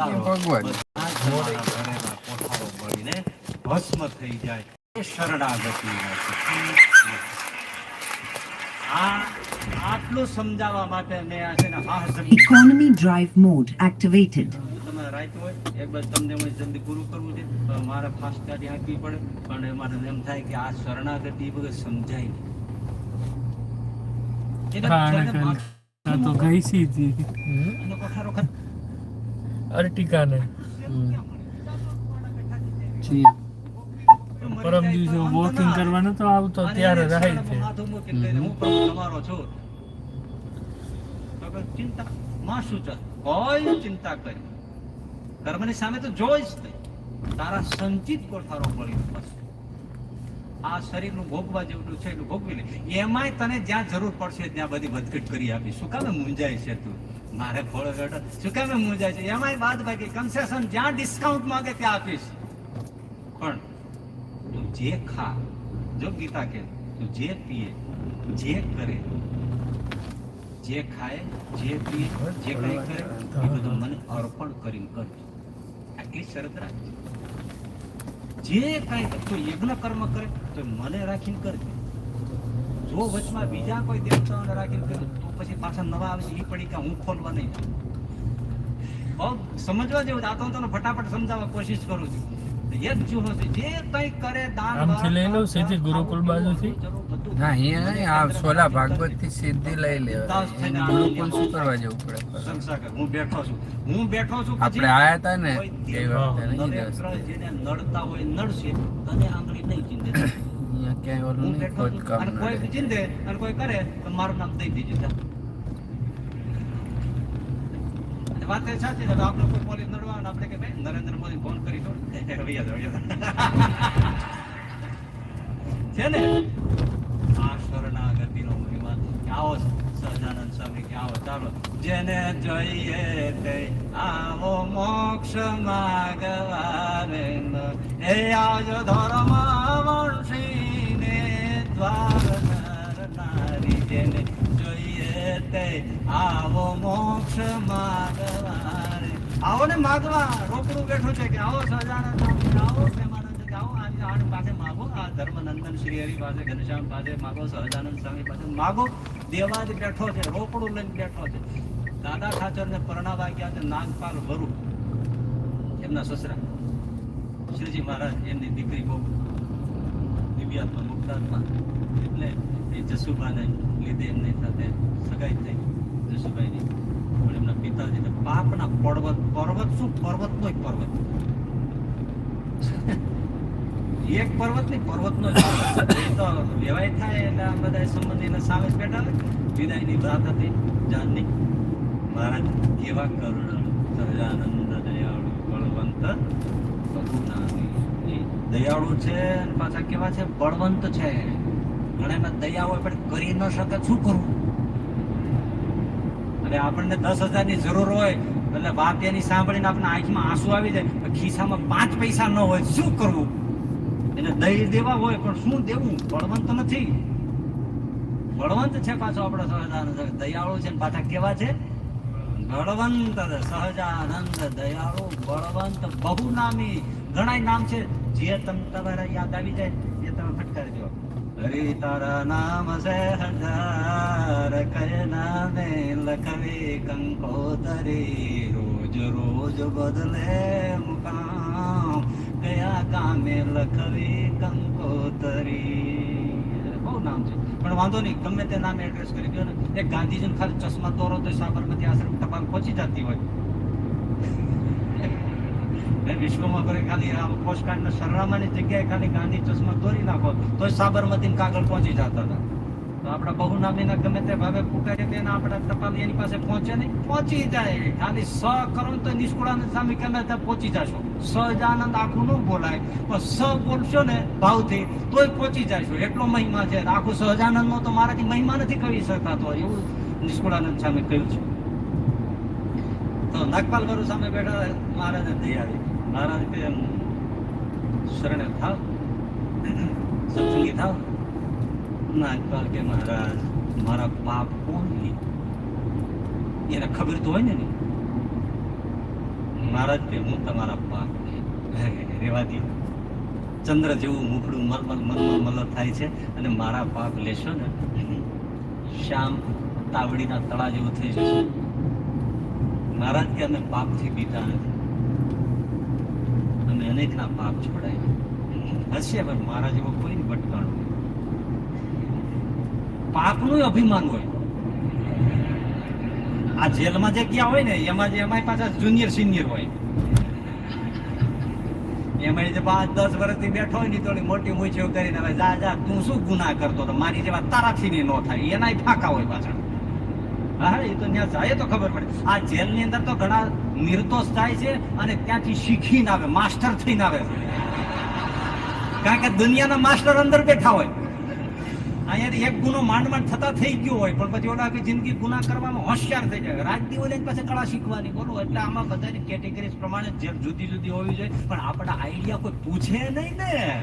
ભગવાન. બધા જ તમારા ઘરેના ભસ્મ થઈ જાય શરણાગતિ આટલું સમજાવવા માટે મેં આ છે ને હાસ્ય Economy drive mode activated. તમે રાખ્યું હોય એક બસ તમને હું જલ્દી પૂરું કરવું છે તો મારે ફાસ્ટ ગાડી આપવી પડે પણ મારે એમ થાય કે આ શરણાગતિ બધું સમજાય નહીં તો ગઈ સીધી. અને કોઠારો ખત- અર્ટિકા ને પરમ દિવસે વોકિંગ કરવાનું તો આવતો ત્યારે રહે છે. હું તમારો છું. ચિંતા માં શું છે? કોઈ ચિંતા કરી કર્મની સામે તો જોઈ જ નહીં. તારા સંચિત કોઠારો પડી આ શરીરનું ભોગવા જેવું છે એટલું ભોગવી લે એમાંય તને જ્યાં જરૂર પડશે ત્યાં બધી વધઘટ કરી આપી શું કામે મૂંઝાય છે તું? મારે ફળ ગઢ શું કામે મૂંઝાય છે? એમાંય બાદ બાકી. કન્સેશન જ્યાં ડિસ્કાઉન્ટ માંગે ત્યાં આપીશ. પણ તું જે ખા, જો ગીતા કે તું જે પીએ, જે કરે, જે ખાય, જે પીએ, જે કઈ કરે, એ બધું મને અર્પણ કરીને કરજો. આટલી શરત રાખજો. જે કઈ તો યજ્ઞ કર્મ કરે, તો મને રાખીને કરજો. જો વચમાં બીજા કોઈ દેવતાઓને રાખીને કરે, તો પછી પાછા નવા આવશે એ પડી કે હું ખોલવા નહીં બહુ સમજવા જેવું આ તો હું તને ફટાફટ સમજાવવા કોશિશ કરું છું. એક જુહો છે જે કઈ કરે દાન આમથી લઈ લઉં, સીધી ગુરુકુળ બાજુથી? ના અહીંયા નહીં આ સોલા ભાગવતથી સિદ્ધિ લઈ લેવાય એને શું કરવા જવું પડે હું બેઠો છું. હું બેઠો છું આપણે આયા હતા ને એ વખતે નહીં રસ્તે. જેને નડતા હોય નડશે તને આંગળી નહીં ચીંધે. અહીંયા ક્યાંય ઓલું નહીં કોઈ કામ અને કોઈ ચિંતે અને કોઈ કરે તો મારું નામ દઈ દેજો જા. અને વાત એ સાચી છે તો આપણે કોઈ પોલીસ નડવા અને આપણે કે ભાઈ નરેન્દ્ર મોદી ફોન કરી દો. છે ને? આ શરણાગતિનો મહિમા આવો સહજાનંદ સ્વામી કે આવો ચાલો. જેને જોઈએ તે આવો મોક્ષ માગવાને એ આવજો ધર્મ વંશીને દ્વાર નર જોઈએ તે આવો મોક્ષ માગવાને આવો માગવા, રોકડું બેઠું છે કે આવો સજાનંદ આવો, પ્રેમાનંદ આવો, આજે આણ પાસે માગો, આ ધર્મનંદન શ્રી હરિ પાસે, ઘનશ્યામ પાસે માગો, સહજાનંદ સ્વામી પાસે માગો. દેવા જ બેઠો છે, રોકડું લઈને બેઠો છે. દાદા ઠાચર ને પરણાવા ગયા છે, નાગપાલ વરુ, એમના સસરા. શ્રીજી મહારાજ, એમની દીકરી બહુ દિવ્યાત્મા મુક્તાત્મા એટલે એ જસુભાને લીધે એમની સાથે સગાઈ થઈ, જસુભાઈની. પણ એમના પિતાજી પાપના પર્વત પર્વત શું? પર્વતનો એક પર્વત. એક પર્વત નહીં જ પર્વત. એ તો વ્યવહાર થાય એટલે આ બધા સંબંધીને સામે જ બેઠા વિદાયની વાત હતી, જાનની. મહારાજ, કેવા કરુણ સહજાનંદ, દયાળુ, બળવંત, કરુણાની. દયાળુ છે પાછા કેવા છે? બળવંત છે. ઘણામાં દયા હોય પણ કરી ન શકે શું કરવું? અને આપણને દસ હજારની જરૂર હોય, એટલે વાત સાંભળીને આપણે આંખમાં આંસુ આવી જાય ખિસ્સામાં પાંચ પૈસા ન હોય, શું કરવું? એને દઈ દેવા હોય, પણ શું દેવું? બળવંત નથી. બળવંત છે પાછો આપણો સહજાનંદ. દયાળુ છે પાછા કેવા છે? બળવંત, સહજાનંદ, દયાળુ, બળવંત બહુ નામી ઘણા નામ છે. જે તમને તમારા યાદ આવી જાય, એ તમે ફટકારી દો. હરે તારા નામ છે હજાર કય નામે લખવી કંકોતરી. રોજ રોજ બદલે મુકામ, કયા કામે લખવી કંકોતરી. બહુ નામ છે. પણ વાંધો નહીં, ગમે તે નામે એડ્રેસ કરી દો ને. એક ગાંધીજીને ખાલી ચશ્મા દોરો તો સાબરમતી આશ્રમ ટપાલ પહોંચી જતી હોય. સાબરમતી જતા આપણા બહુનામીના ગમે તે ભાવે પુકારી જાય. ખાલી સ કરો ને તો નિષ્કુળાનંદ સ્વામી ગમે ત્યાં પહોંચી જશો. આખું ન બોલાય, પણ સ બોલશો ને ભાવથી તોય પહોંચી જશો. એટલો મહિમા છે. આખું સહજાનંદનો તો મારાથી મહિમા નથી કહી શકાતો. એવું નિષ્કુળાનંદ સામે કહ્યું છે. તો નાગપાલ ગુરુ સામે બેઠા મહારાજને દયા આવી મહારાજ કે એમ શરણે થાવ. સત્સંગી થાવ. નાગપાલ કે મહારાજ, મારા પાપ કોણ એને ખબર તો હોય ને નહીં મહારાજ કે, હું તમારા પાપ રેવા દે ચંદ્ર જેવું મુખડું મલમલ મલમલ મલર થાય છે અને મારા પાપ લેશો ને, શ્યામ તાવડીના તળા જેવું થઈ જશે. મહારાજ કે, અમે પાપથી બીતા નથી. અનેકના પાપ છોડાય. હશે પણ મારા જેવો કોઈ ભટકાણું પાપનું અભિમાન હોય. આ જેલમાં જે ગયા હોય ને, એમાં જે એમાં પાછા જુનિયર સિનિયર હોય. એમાં જે પાંચ, દસ વર્ષથી બેઠો હોય ને થોડી મોટી મૂછીઓ કરીને હવે જા જા, તું શું ગુના કરતો તો મારી જેવા તારાથી ને થાય. એનાય ફાંકા હોય પાછા. માસ્ટર અંદર બેઠા હોય. અહીંયાથી એક ગુનો માંડ થતા થઈ ગયો હોય, પણ પછી ઓલા જિંદગી ગુના કરવામાં હોશિયાર થઈ જાય. રાજદી હોય પાસે કળા શીખવાની, બોલો. એટલે આમાં બધાની કેટેગરીઝ પ્રમાણે જેમ જુદી જુદી હોવી જોઈએ, પણ આપણા આઈડિયા કોઈ પૂછે નહીં ને.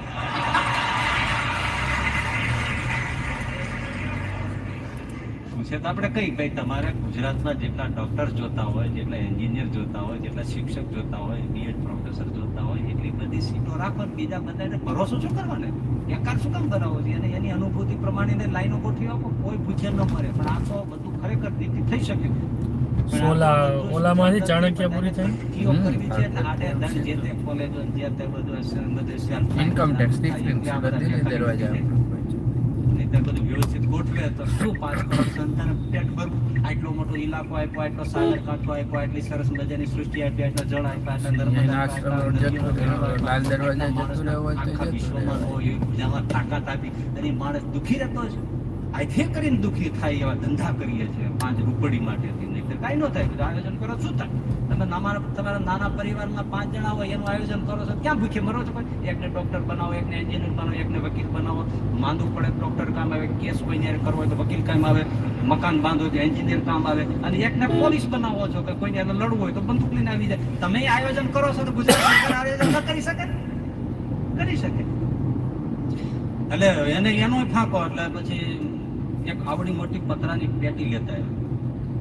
પૂછે તો આપણે કઈ ભાઈ તમારે ગુજરાતના જેટલા ડોક્ટર જોતા હોય જેટલા એન્જિનિયર જોતા હોય જેટલા શિક્ષક જોતા હોય બીએડ પ્રોફેસર જોતા હોય એટલી બધી સીટો રાખો બીજા બધાને ભરોસો શું કરવાને એકાર શું કામ બનાવો છે? અને એની અનુભૂતિ પ્રમાણે લાઈનો ગોઠવી આપો. કોઈ પૂછે ન મરે પણ આ તો બધું ખરેખર નીતિ થઈ શકે બધું ઓલામાંથી ચાણક્યપુરી થઈ? છે ઇન્કમ ટેક્સ બધા બધી દરવાજા નહીંતર બધું વ્યવસ્થિત ગોઠવે તો શું પાંચ કરોડ સંતાન પેટ ભરવું. આટલો મોટો ઇલાકો આપ્યો આટલો સાગર કાંઠો આપ્યો આટલી સરસ મજાની સૃષ્ટિ આપી આટલા જળ આપ્યા વિશ્વમાં હોય. જેમાં તાકાત આપી અને માણસ દુઃખી રહેતો છે. આથી કરીને દુઃખી થાય એવા ધંધા કરીએ છીએ પાંચ રૂપડી માટે નહીં કાંઈ ન થાય. આયોજન કરો શું થાય? તમે તમારા તમારા નાના પરિવારમાં પાંચ જણા હોય, એનું આયોજન કરો છો. ક્યાં ભૂખે મરો છો કોઈ? એકને ડોક્ટર બનાવો, એકને એન્જિનિયર બનાવો, એકને વકીલ બનાવો. માંદું પડે ડોક્ટર કામ આવે કેસ કોઈ ન્યારે કરવો હોય તો વકીલ કામ આવે, મકાન બાંધો તો એન્જિનિયર કામ આવે. અને એકને પોલીસ બનાવો છો કે કોઈને એને લડવું હોય તો બંદૂક લઈને આવી જાય. તમે આયોજન કરો છો તો ગુજરાત આયોજન કરી શકે? કરી શકે. એટલે એને એનો ફાંકો, એટલે પછી એક આવડી મોટી પતરાની પેટી લેતા આવ્યા.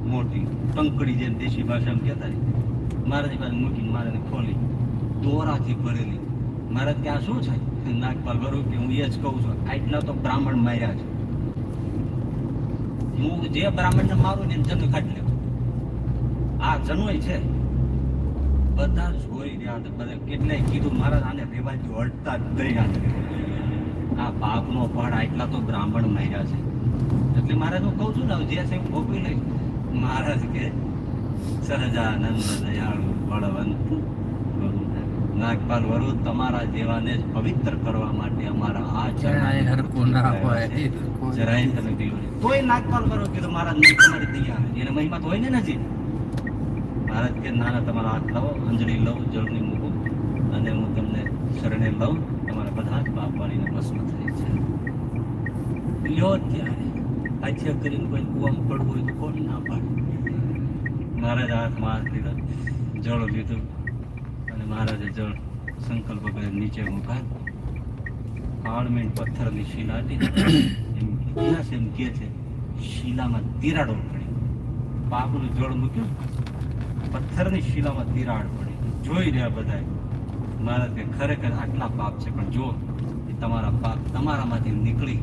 મોટી, ટંકડી જેમ દેશી ભાષામાં કહેતા મારાની પાસે મૂકીને મારાને ખોલી, દોરાથી ભરેલી. મહારાજ કે આ શું છે? નાગપાલ ભરું કે હું એ જ કહું છું આટલા તો બ્રાહ્મણ માર્યા છે. હું જે બ્રાહ્મણને મારું ને એને જન્મ કાઢી લેવું. આ જનોય છે. બધા જોઈ રહ્યા હતા, બધા કેટલાય કીધું, મહારાજ, આને રેવાજી અડતા જ દયા આ પાપનો પહાડ આટલા તો બ્રાહ્મણ માર્યા છે. એટલે મહારાજ હું કહું છું ને જે છે હું ભોગવી લઈશ. મહારાજ કે સહજાનંદ દયાળુ બળવંત નાગપાલ વરુ તમારા જેવાને જ પવિત્ર કરવા માટે અમારા આ જરાય હરખું ના હોય. જરાય તમે પીવો તોય નાગપાલ વરુ કે મહારાજ નહીં તમારી દયા એને મહિમા તો હોય ને નજી મહારાજ કે નાના તમારા હાથ લાવો અંજળી લઉં જળની મૂકું અને હું તમને શરણે લઉં. તમારા બધા જ પાપ વાળીને ભસ્મ થઈ છે. લ્યો ત્યારે. આછે કરીને કોઈ કુવામાં પડવું હોય તો કોણ ના પાડે. મહારાજ હાથમાં હાથ લીધા. જળ લીધું અને મહારાજે જળ સંકલ્પ કરી નીચે મૂકા કાળમીન પથ્થરની શિલા હતી. એમ ઇતિહાસ એમ કહે છે, શિલામાં તિરાડો પડી. પાપનું જળ મૂક્યું. પથ્થરની શિલામાં તિરાડ પડી. જોઈ રહ્યા બધા મહારાજ કે ખરેખર આટલા પાપ છે, પણ જો એ તમારા પાપ તમારામાંથી નીકળી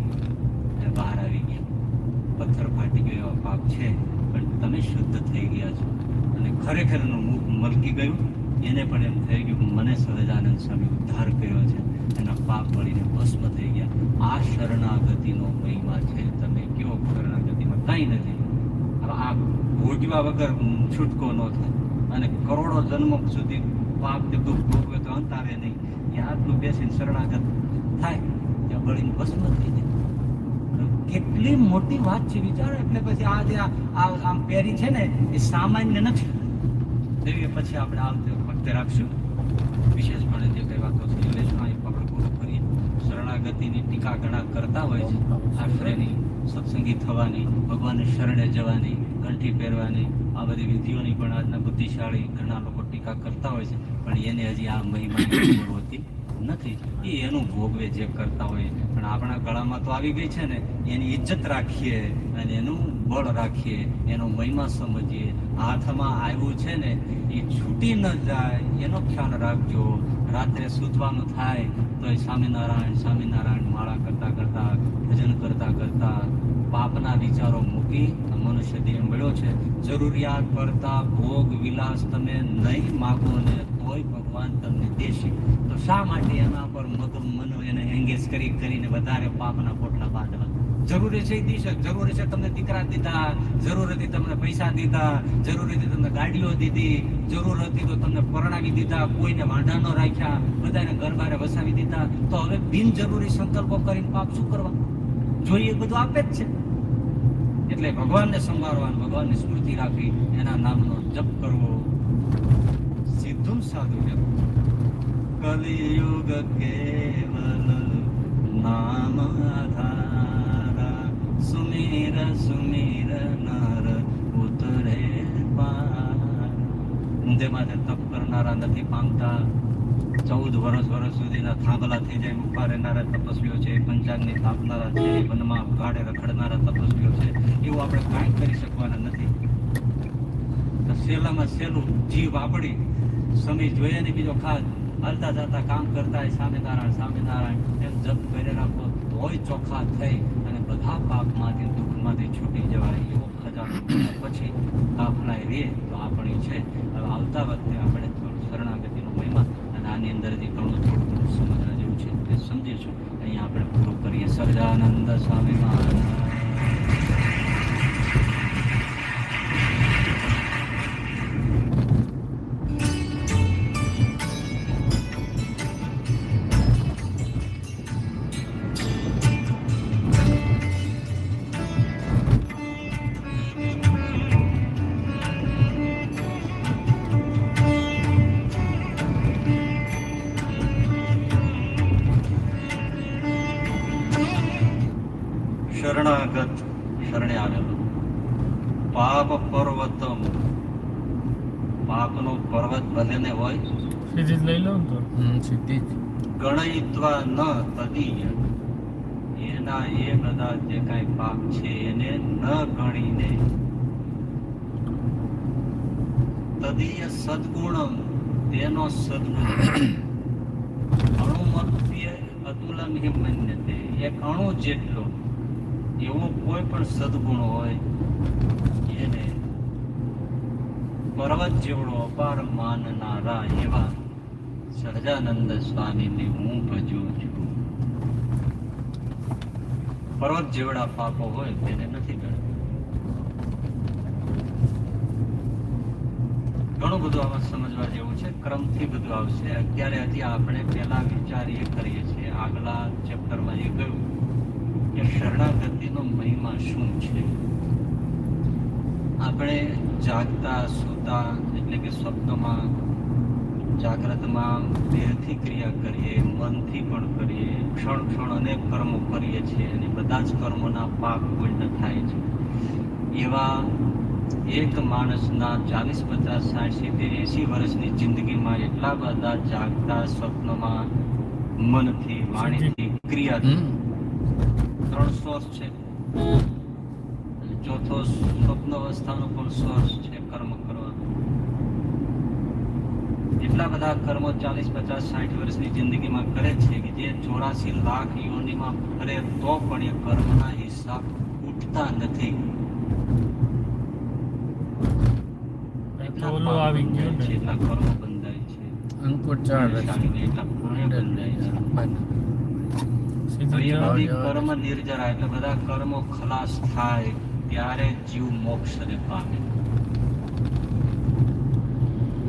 અને બહાર આવી ગયા પથ્થર ફાટી ગયો, એવા પાપ છે. પણ તમે શુદ્ધ થઈ ગયા છો. અને ખરેખર એનું મુખ મલકી ગયું. એને પણ એમ થઈ ગયું મને સહજાનંદ સ્વામી ઉદ્ધાર કર્યો છે. એના પાપ વળીને ભસ્મ થઈ ગયા. આ શરણાગતિનો મહિમા છે. તમે કયો શરણાગતિમાં કાંઈ નથી. આ ભોગવા વગર છૂટકો ન થાય. અને કરોડો જન્મ સુધી પાપ કે દુઃખ ભોગવે તો અંત આવે નહીં. એ આટલું બેસીને શરણાગત થાય, ત્યાં બળીને ભસ્મ થઈ કેટલી મોટી વાત છે, વિચારો. એટલે પછી આ જે આમ પેરી છે ને, એ સામાન્ય નથી. એવી પછી આપણે આ વખતે રાખશું. વિશેષપણે જે કઈ વાતો છે લેશું આપણે પૂરું કરીએ? શરણાગતિની ટીકા ઘણા કરતા હોય છે. આશ્રયની સત્સંગી થવાની, ભગવાનને શરણે જવાની, કંઠી પહેરવાની, આ બધી વિધિઓની પણ આજના બુદ્ધિશાળી ઘણા લોકો ટીકા કરતા હોય છે. પણ એને હજી આ મહિમાની હતી હોતી. નથી. એ એનું ભોગવે જે કરતા હોય. પણ આપણા ગળામાં તો આવી ગઈ છે ને, એની ઇજ્જત રાખીએ અને એનું બળ રાખીએ, એનો મહિમા સમજીએ. હાથમાં આવ્યું છે ને, એ છૂટી ન જાય, એનો ખ્યાલ રાખજો. રાત્રે સૂતવાનું થાય તો એ સ્વામિનારાયણ સ્વામિનારાયણ માળા કરતા કરતા, ભજન કરતા કરતા, પાપના વિચારો મૂકી મનુષ્ય દેહ મળ્યો છે. જરૂરિયાત પડતા ભોગ, વિલાસ તમે નહીં માગો ને તોય ભગવાન તમને દેશે. તો શા માટે એના પર મગમ મનો એને એંગેજ કરી કરીને વધારે પાપના પોટલા બાંધવા? જરૂરી છે એ જરૂરી છે તમને દીકરા દીધા, જરૂર હતી તમને પૈસા દીધા, જરૂર હતી તમને ગાડીઓ દીધી, જરૂર હતી તો તમને પરણાવી દીધા, કોઈને વાંઢા ન રાખ્યા, બધાને ઘરબારે વસાવી દીધા. તો હવે બિનજરૂરી સંકલ્પો કરીને પાપ શું કરવા? જોઈએ બધું આપે જ છે. એટલે ભગવાનને સંભાળવાનું ભગવાનની સ્મૃતિ રાખવી એના નામનો જપ કરવો. સિદ્ધું સાધુ કલિયુગ કેવલ નામ આધારા. સુમીર સુમીર નર ઉતરે પાર. ઊંધે માથે તપ કરનારા નથી પામતા ચૌદ વર્ષ વર્ષ સુધીના થાંભલા થઈ જાય ઊભા રહેનારા તપસ્વીઓ છે પંચાંગની સ્થાપનારા છે વનમાં ગાડે રખડનારા તપસ્વીઓ છે, એવું આપણે કાંઈ કરી શકવાના નથી. સહેલામાં સહેલું જીવ આપણી સમય જોઈએ ને બીજો ખાસ, હાલતા જતા કામ કરતા સ્વામિનારાયણ સ્વામિનારાયણ, એમ જપ કરી રાખો, તોય ચોખ્ખા થઈ અને બધા પાપમાંથી, દુઃખમાંથી છૂટી જવાય, એવો ખજાનો પછી કાફલાય રે, તો આપણી છે. હવે આવતા વખતે આપણે થોડું શરણાગતિનો મહિમા આની અંદરથી ઘણું થોડું સમજવા જેવું છે તે સમજીશું અહીંયા આપણે પૂરું કરીએ. સર્જાનંદ સ્વામી મહારાજ. શરણાગત શરણે આવેલો. પાપ પર્વતમ. પાપનો પર્વત ભલે ને હોય. સીધી જ લઈ લો ને તો. સીધી જ. ગણયિત્વા ન તદીય. એના એ બધા જે કાંઈ પાપ છે એને ન ગણીને. તદીય સદગુણમ તેનો સદગુણ. અણુમત્ય અતુલન હિ મન્યતે. એક અણુ જેટલો એવો કોઈ પણ સદગુણ હોય, એને પર્વત જેવડો અપાર માનનારા એવા સહજાનંદ સ્વામીને હું ભજું છું. પર્વત જેવડા પાપો હોય તેને નથી ઘણું બધું આમાં સમજવા જેવું છે. ક્રમથી બધું આવશે. અત્યારે હજી આપણે પહેલા વિચારીએ કરીએ છીએ. આગલા ચેપ્ટરમાં એ કહ્યું. કે શરણાગતિનો મહિમા શું છે? આપણે જાગતા સૂતા એટલે કે સ્વપ્નમાં જાગ્રતમાં દેહથી ક્રિયા કરીએ મનથી પણ કરીએ ક્ષણ ક્ષણ અનેક કર્મો કરીએ છીએ અને બધા જ કર્મોના પાપ પૂર્ણ થાય છે. એવા એક માણસના ચાલીસ પચાસ સાઠ સિત્તેર એંસી વર્ષની જિંદગીમાં એટલા બધા જાગતા સ્વપ્નમાં મનથી વાણીથી ક્રિયાથી હમ ત્રણ શ્વાસ છે. ચોથો સ્વપ્ન અવસ્થાનો પણ શ્વાસ છે કર્મ કરવાનો. એટલા બધા કર્મો ચાલીસ પચાસ સાઠ વર્ષની જિંદગીમાં કરે છે કે જે ચોરાસી લાખ યોનિમાં કરે તો પણ એ કર્મના હિસાબ ઉઠતા નથી. આવી બંધાય છે, એટલા કર્મો બંધાય છે. ચાર એટલા પુણ્ય બંધાય છે. જાઓ. કર્મ નિર્જરા એટલે બધા કર્મો ખલાસ થાય ત્યારે જીવ મોક્ષને પામે.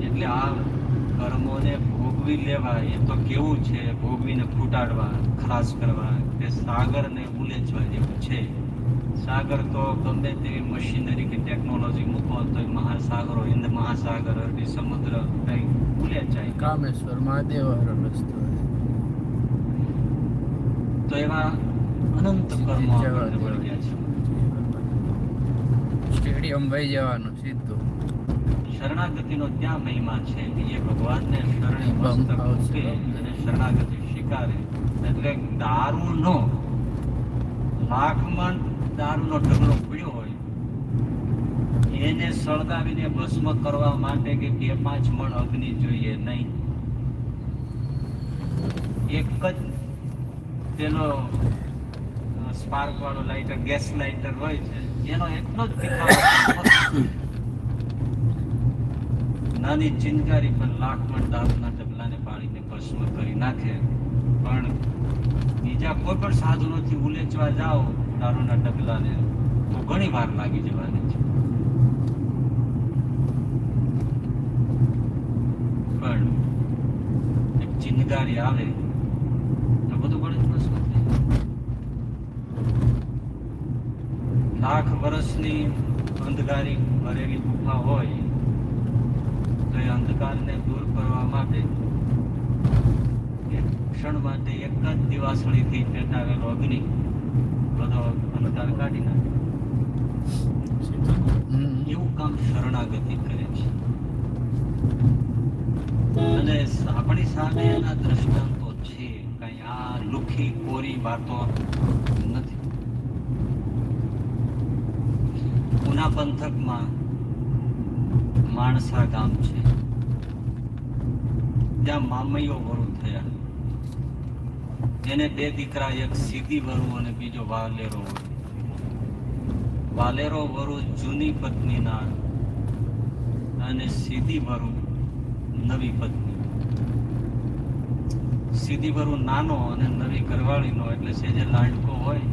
એટલે આ કર્મોને ભોગવી લેવા એ તો કેવું છે? ભોગવીને ફૂટાડવા ખલાસ કરવા કે સાગરને ઉલેચવા જેવું છે. સાગર તો ગમે તેવી મશીનરી કે ટેકનોલોજી મૂકો તો મહાસાગરો હિન્દ મહાસાગર અરબી સમુદ્ર કઈ ઉલેચાય કામેશ્વર મહાદેવ રસ્તો. તો એવા અનંત કર્મો આપણને વળગ્યા છે. સ્ટેડિયમ વહી જવાનું સીધું. શરણાગતિનો ત્યાં મહિમા છે. કે ભગવાનને શરણે મસ્તક. મૂકે અને શરણાગતિ શિકારે એટલે દારૂનો લાખમાં દારૂનો ઢગલો પડ્યો હોય એને સળગાવીને ભસ્મ કરવા માટે કે બે પાંચ મણ અગ્નિ જોઈએ નહીં. એક જ પેલો સ્પાર્ક વાળો લાઇટર ગેસ લાઇટર હોય છે, એનો એટલો જ નાની ચિનગારી પણ લાખ મણ દારૂના ડબલાને પાડીને ભસ્મ કરી નાખે. પણ બીજા કોઈ પણ સાધનોથી ઉલેચવા જાઓ, દારૂના ડબલાને તો ઘણી વાર લાગી જવાની છે. પણ એક ચિનગારી આવે તો બધું ગણિત ભસ્મ થઈ જાય. લાખ વર્ષની અંધકારી ભરેલી ગુફા હોય તો એ અંધકારને દૂર કરવા માટે એક ક્ષણ માટે એક જ દિવાસળીથી પેટાવેલો અગ્નિ. બધો અંધકાર કાઢી નાખે. એવું કામ શરણાગતિ કરે છે. અને આપણી સામે એના દ્રષ્ટાંતો છે. કઈ આ લુખી કોરી વાતો નથી ઉના પંથકમાં માણસા ગામ છે. ત્યાં મામૈયો વરુ થયા. એને બે દીકરા, એક સીધી વરુ અને બીજો વાલેરો વાલેરો વરુ જૂની પત્નીના અને સીધી વરુ નવી પત્ની. સીધી વરુ નાનો અને નવી ઘરવાળીનો, એટલે છે જે લાડકો હોય,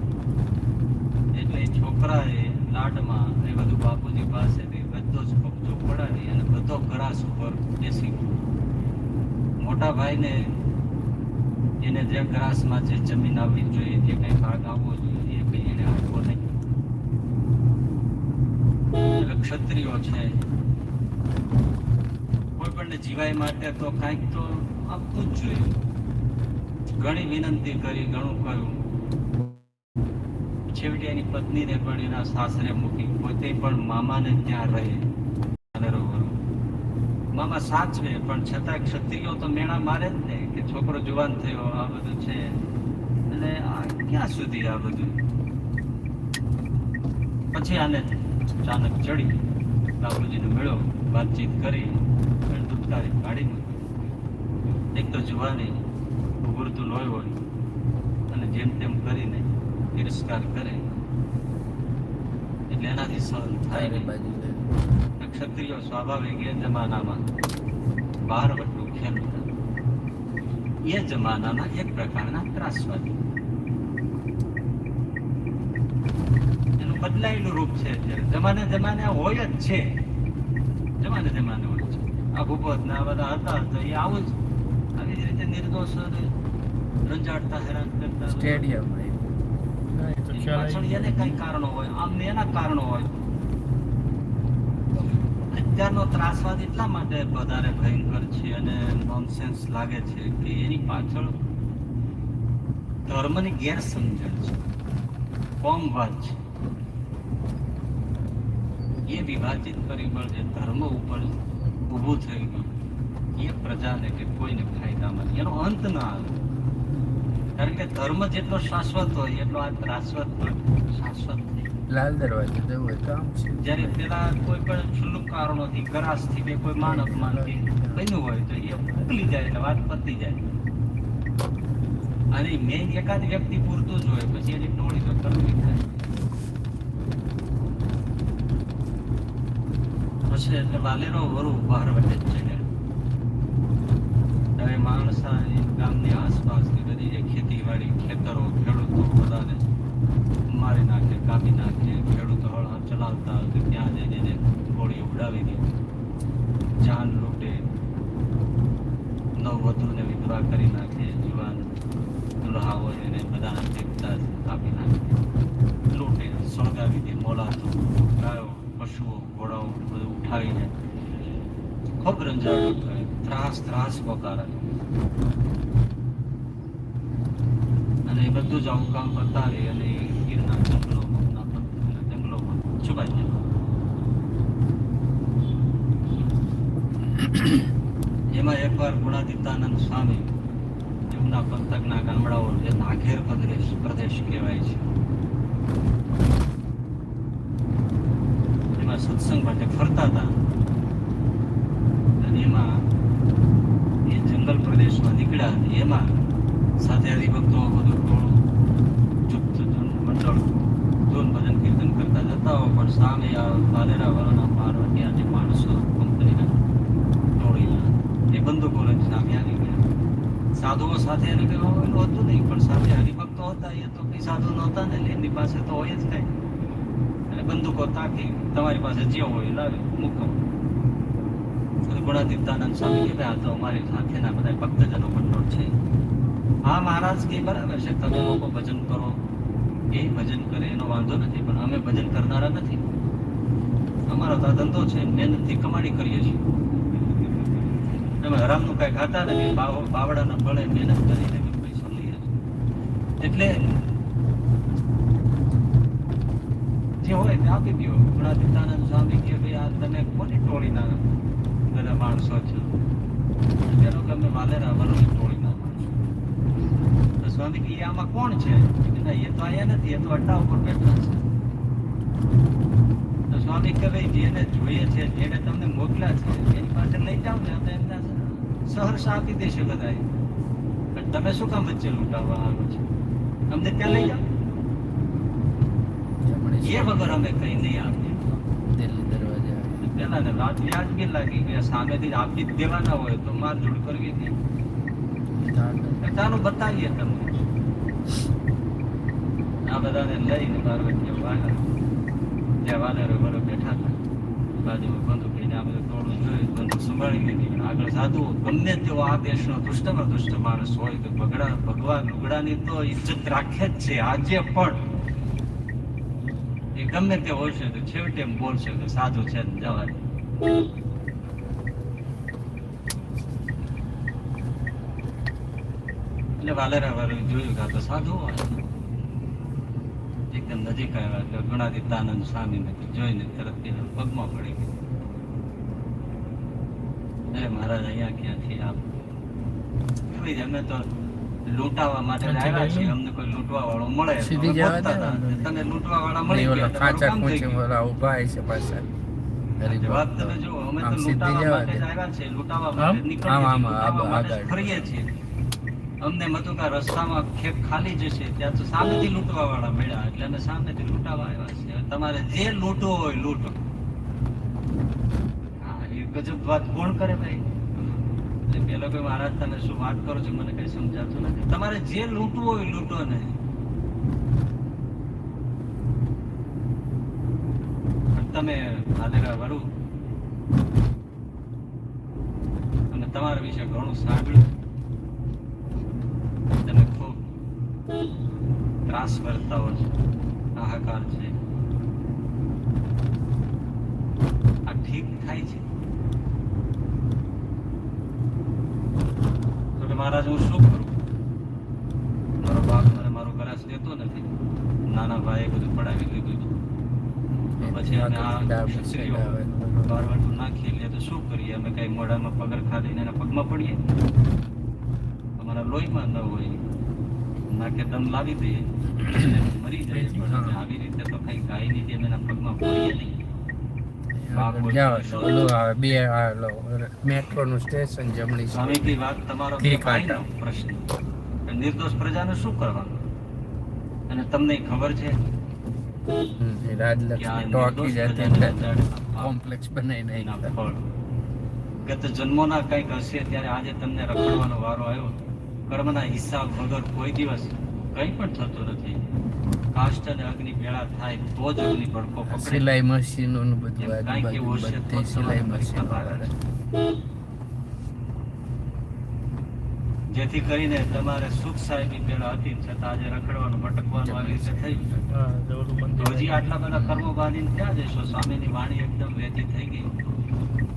એટલે છોકરાએ લાડમાં એ બધું બાપુજી પાસેથી બધો જ કબજો પડાવી અને બધો ગ્રાસ ઉપર બેસી મોટા ભાઈને એને જે ગ્રાસમાં જે જમીન આવવી જોઈએ જે કંઈ ભાગ આવવો જોઈએ એ કંઈ એને આપવો નહીં. ક્ષત્રિયો છે. કોઈ પણ જીવાય માટે તો કાંઈક તો આપવું જ જોઈએ. ઘણી વિનંતી કરી, ઘણું કર્યું. છેવટે એની પત્નીને પણ એના સાસરે મૂકી. પોતે પણ મામાને ત્યાં રહે. મામા સાચવે પણ છતાં ક્ષત્રિયો તો મેણા મારે જ ને, કે છોકરો જુવાન થયો, આ બધું છે. એટલે ક્યાં સુધી આ બધું? પછી આને અચાનક ચડી, બાપુજીને મળ્યો, વાતચીત કરી અને દુધકારી કાઢી મૂકી. એક તો જુવાની ઉભરતું લોહી હોય, અને જેમ તેમ કરીને તિરસ્કાર કરે એટલે એનાથી સહન થાય નહીં. ક્ષત્રિયો સ્વાભાવિક એ જમાનામાં બાર વટલું ખેલ એ જમાનામાં એક પ્રકારના ત્રાસવાદી. એનું બદલાયેલું રૂપ છે જમાને જમાને હોય જ છે. જમાને જમાને હોય છે. આ ભૂપત ના બધા હતા તો એ આવું જ આવી જ રીતે નિર્દોષ રંજાડતા હેરાન કરતા સ્ટેડિયમ આવ્યું. અત્યારનો ત્રાસવાદ એટલા માટે વધારે ભયંકર છે અને ધર્મની ગેરસમજણ છે. કોમવાદ છે. એ વિભાજિત પરિબળ જે ધર્મ ઉપર ઊભું થઈ ગયું. એ પ્રજાને કે કોઈને ફાયદામાં. એનો અંત ના આવે. કારણ કે ધર્મ જેટલો શાશ્વત હોય એટલો આ ત્રાસવત પણ શાશ્વત લાલ દરવાજો જવું હોય તો આમ છે. જ્યારે પેલા કોઈ પણ ક્ષુલ્લક કારણોથી ગરાસથી કે કોઈ માન અપમાનથી બન્યું હોય તો એ ઉકલી જાય એટલે વાત પતી જાય. અને મેઇન એકાદ વ્યક્તિ પૂરતું જ હોય પછી એની ટોળી તો કરવી થાય પછી એટલે વાલેરો વરુ બહાર વટે જ ચડ્યા. હવે માણસા ગામની આસપાસની બધી જે ખેતીવાડી ખેતરો, ખેડૂતો બધાને મારી નાખે, કાપી નાખે, ખેડૂતો હળ હળ ચલાવતા ત્યાં જઈને એને ગોળી ઉડાવી દે. જાન લૂંટે, નવવધુને વિધવા કરી નાખે, જુવાન દુલ્હાઓ એને બધાને દેખતા કાપી નાખે. લૂંટે, સળગાવી દે, મોલાતો, ગાયો, પશુઓ, ઘોડાઓ બધું ઉઠાવીને ખૂબ રંજાડો થાય. ત્રાસ ત્રાસ પોકારે બધું જ કામ રહે અને ગીરના જંગલોમાં જંગલોમાં. છુપાઈ જાય એમાં એકવાર ગુણાદિત્યાનંદ સ્વામી એમના પંથકના ગામડાઓ જે નાઘેર પ્રદેશ પ્રદેશ કહેવાય છે. એમાં સત્સંગ માટે ફરતા હતા. અને એમાં એ જંગલ પ્રદેશમાં નીકળ્યા એમાં સાથે હરિભક્તો બધું ટોળું ચૂપ મંડળ ધૂન ભજન કીર્તન કરતા જતા હોય પણ સામે આ વાલેરા વાળાના પાર્વતી જે માણસો કંપનીના ટોળીના એ લઈને સામે આવી ગયા. સાધુઓ સાથે એને કંઈ એનું હતું નહીં, પણ સામે હરિભક્તો હતા, એ તો કંઈ સાધુ નહોતા ને એમની પાસે તો હોય જ કઈ. અને બંદૂકો તાકી તમારી પાસે જે હોય લાવી મૂકો. અને ગુણાતીતાનંદ સ્વામી આ તો અમારી સાથેના બધા ભક્તજનો મંડળ છે. હા મહારાજ કે બરાબર છે? તમે લોકો ભજન કરો. એ ભજન કરે, એનો વાંધો નથી, પણ અમે ભજન કરનારા નથી. અમારો તો ધંધો છે, મહેનતથી કમાણી કરીએ છીએ. અમે હરામનું કાંઈ ખાતા નથી બાવ- બાવડાના બળે મહેનત કરીને અમે પૈસો લઈએ છીએ. એટલે જે હોય તે આપી દો ગુણાતીતાનંદ સ્વામી કે ભાઈ, આ તમે કોની ટોળીના બધા માણસો છો? પેલો કે અમે વાલેરા વરોની ટોળીના સ્વામી કે આમાં કોણ છે? એ તો અહીંયા નથી, એ તો અડ્ડા ઉપર બેઠા છે. તો સ્વામી કે ભાઈ જેને જોઈએ છે જેને તમને મોકલ્યા છે એની પાસે લઈ જાઓ ને અમે એમના સહર્ષ આપી દેશે બધા પણ તમે શું કામ વચ્ચે લૂંટાવવા આવો છો? તમને ત્યાં લઈ જાઓ. એ વગર અમે કઈ નહીં આપીએ. પેલા ને વાત વ્યાજબી લાગી કે સામેથી આપી જ દેવાના હોય તો મારઝૂડ કરવી હતી ચાલો બતાવીએ તમને. આ બધાને લઈને વાલા એ ગમે તે હોય છે તો છેવટે એમ બોલશે છે જવા એટલે વાલેરા વાળું જોયું કે તો સાધુ હોય. એકદમ નજીક આવ્યા એટલે ગુણાતીતાનંદ સ્વામીને જોઈને તરત તેના પગમાં પડી ગયું અરે મહારાજ અહીંયા ક્યાંથી આપ? એવી જ અમે તો લૂંટાવા માટે આવ્યા છીએ. અમને કોઈ લૂંટવા વાળો મળે સીધી જવા. તને લૂંટવા વાળા મળી ઓલા કાચા ખૂંચી ઓલા ઊભા હશે પાછા. જવાબ તમે જો અમે તો લૂંટાવા માટે આવ્યા છીએ. લૂંટાવા માટે નીકળીએ છીએ. ફરીએ છીએ. અમને મતું કે રસ્તામાં ખેપ ખાલી જશે ત્યાં તો સામેથી લૂંટવા વાળા મળ્યા એટલે અમે સામેથી લૂંટાવા આવ્યા છે તમારે જે લૂંટવો હોય લૂંટો. ગજબ વાત કોણ કરે ભાઈ? એટલે પેલો કે મહારાજ, તમે શું વાત કરો છો? મને કઈ સમજાતું નથી. તમારે જે લૂંટવું હોય લૂંટો ને. તમે હાલેરા વરું. અને તમારા વિશે ઘણું સાંભળ્યું તમે ખૂબ ત્રાસ વર્તાવો છે હાહાકાર છે આ ઠીક થાય છે? મહારાજ, હું શું કરું? મારો બાપ મને મારો કલાસ દેતો નથી. નાના ભાઈએ બધું પડાવી છે તો પછી અમે આ ક્ષત્રિયો બારવાટું નાખી લે તો શું કરીએ? અમે કઈ મોઢામાં પગર દઈને એના પગમાં પડીએ? અમારા લોહીમાં ન હોય. નાકે દમ લાવી દઈએ મરી જાય પણ આવી રીતે તો કઈ ગાયની જેમ એના પગમાં પડીએ નહીં. મેટ્રો નું સ્ટેશન જમણી સ્વામી વાત તમારો ઠીક ભાઈનો આટા. પ્રશ્ન. નિર્દોષ પ્રજાને શું કરવાનું? અને તમને ખબર છે? રાજલક્ષ્મી ટોકી જતી કોમ્પ્લેક્સ ગત જન્મોના કંઈક હશે ત્યારે આજે તમને રખડવાનો વારો આવ્યો. કર્મના હિસાબ વગર કોઈ દિવસ કંઈ પણ થતું નથી. કાષ્ટ અને અગ્નિ ભેળા થાય તો જ અગ્નિ ભડકો પકડે. સિલાઈ મશીનો નું બધું હશે બધી જ સિલાઈ મશીનો. જેથી કરીને તમારે સુખ સાહેબી પેલા હતી છતાં આજે રખડવાનું ભટકવાનું આવી રીતે થઈ ગયું. હજી આટલા બધા કર્મો બાંધીને ક્યાં જશો? સ્વામીની વાણી એકદમ વહેતી થઈ ગઈ.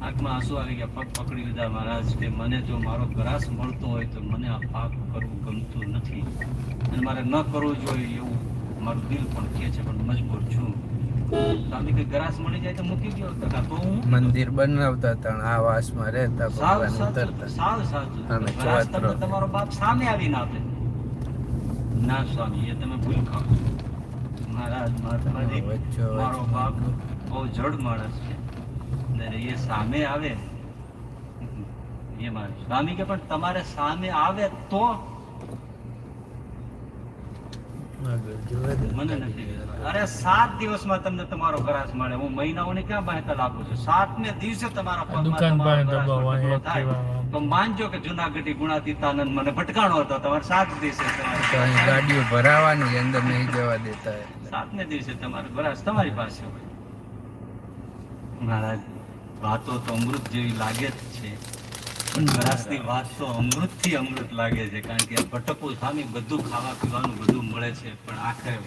આંખમાં આંસુ આવી ગયા પગ પકડી લીધા મહારાજ કે મને જો મારો ગ્રાસ મળતો હોય તો મને આ પાપ કરવું ગમતું નથી. અને મારે ન કરવું જોઈએ એવું મારું દિલ પણ કહે છે પણ મજબૂર છું. સ્વામી કે ગ્રાસ મળી જાય તો મૂકી ગયો તો તો હું મંદિર બનાવતા હતા આ વાસમાં રહેતા ભગવાન ઉતરતા. સાવ સાચું. આમે ચોતરો. તમારો બાપ સામે આવીને આપે. ના સ્વામી એ તમે ભૂલ ખાવ. મહારાજ મહાત્માજી મારો બાપ બહુ જડ માણસ છે. એ સામે આવે. એ મારે સ્વામી કે પણ તમારે સામે આવે તો. મને નથી અરે સાત દિવસમાં તમને તમારો ગ્રાસ મળે. હું મહિનાઓની ક્યાં બહેતલ આપું છું? સાતમે દિવસે તમારા પગમાં. તો માનજો કે જુનાગઢી ગુણાતીતાનંદ મને ભટકાણો હતો. તમારે સાત દિવસે ગાડીઓ ભરાવાની અંદર નહીં જવા દેતા સાત સાતમે દિવસે તમારો ગ્રાસ તમારી પાસે હોય. મહારાજ વાતો તો અમૃત જેવી લાગે જ છે. પણ વાત તો અમૃતથી અમૃત લાગે છે. કારણ કે ભટકવું સામે બધું ખાવા પીવાનું બધું મળે છે. પણ આખરે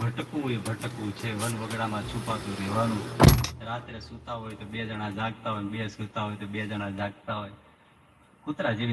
ભટકવું એ ભટકવું છે. વન વગડામાં છુપાતું રહેવાનું. રાત્રે સૂતા હોય તો બે જણા જાગતા હોય બે સૂતા હોય તો બે જણા જાગતા હોય. કૂતરા જેવી